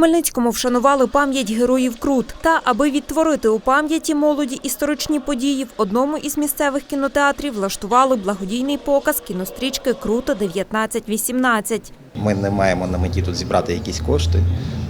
Хмельницькому вшанували пам'ять героїв Крут. Та, аби відтворити у пам'яті молоді історичні події, в одному із місцевих кінотеатрів влаштували благодійний показ кінострічки Круто 1918. Ми не маємо на меті тут зібрати якісь кошти.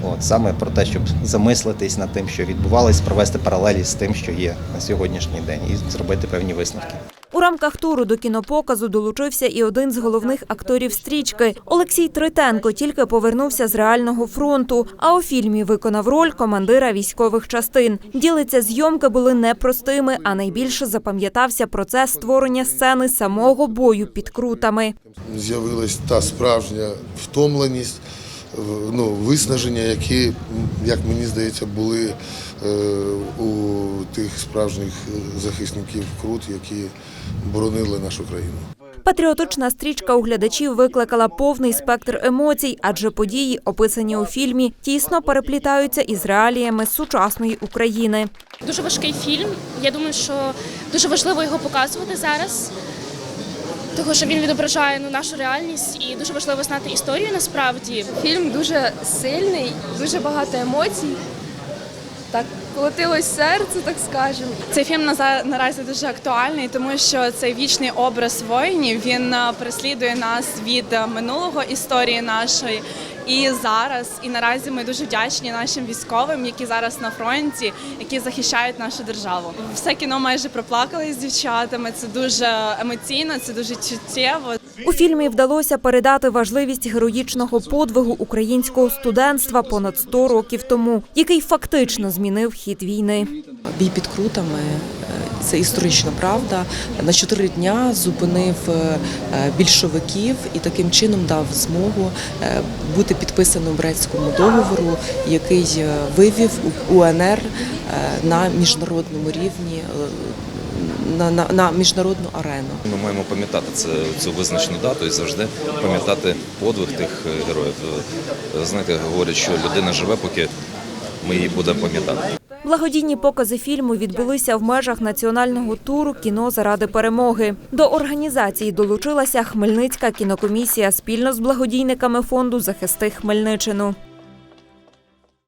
От саме про те, щоб замислитись над тим, що відбувалось, провести паралелі з тим, що є на сьогоднішній день, і зробити певні висновки. У рамках туру до кінопоказу долучився і один з головних акторів стрічки Олексій Тритенко. Тільки повернувся з реального фронту. А у фільмі виконав роль командира військових частин. Ділиться зйомки були непростими, а найбільше запам'ятався процес створення сцени самого бою під крутами. з'явилась та справжня втомленість, ну, виснаження, які, як мені здається, були у тих справжніх захисників Крут, які боронили нашу країну. Патріотична стрічка у глядачів викликала повний спектр емоцій, адже події, описані у фільмі, тісно переплітаються із реаліями сучасної України. Дуже важкий фільм. Я думаю, що дуже важливо його показувати зараз, тому що він відображає ну, нашу реальність і дуже важливо знати історію насправді. Фільм дуже сильний, дуже багато емоцій. Так колотилось серце, так скажемо. Цей фільм наразі дуже актуальний, тому що цей вічний образ воїнів він е, переслідує нас від е, минулого історії нашої і зараз. І наразі ми дуже вдячні нашим військовим, які зараз на фронті, які захищають нашу державу. Все кіно майже проплакали з дівчатами. Це дуже емоційно, це дуже чуттєво. У фільмі вдалося передати важливість героїчного подвигу українського студентства понад 100 років тому, який фактично змінив хід війни. Бій під крутами це історична правда. На чотири дня зупинив е, більшовиків і таким чином дав змогу е, бути підписаним Брестському договору, який е, вивів УНР е, на міжнародному рівні. е, На, на, на міжнародну арену. Ми маємо пам'ятати це, цю визначну дату і завжди пам'ятати подвиг тих е, героїв. Е, Знаєте, говорять, що людина живе, поки ми її будемо пам'ятати. Благодійні покази фільму відбулися в межах національного туру Кіно заради перемоги. До організації долучилася Хмельницька кінокомісія спільно з благодійниками фонду Захисти Хмельниччину.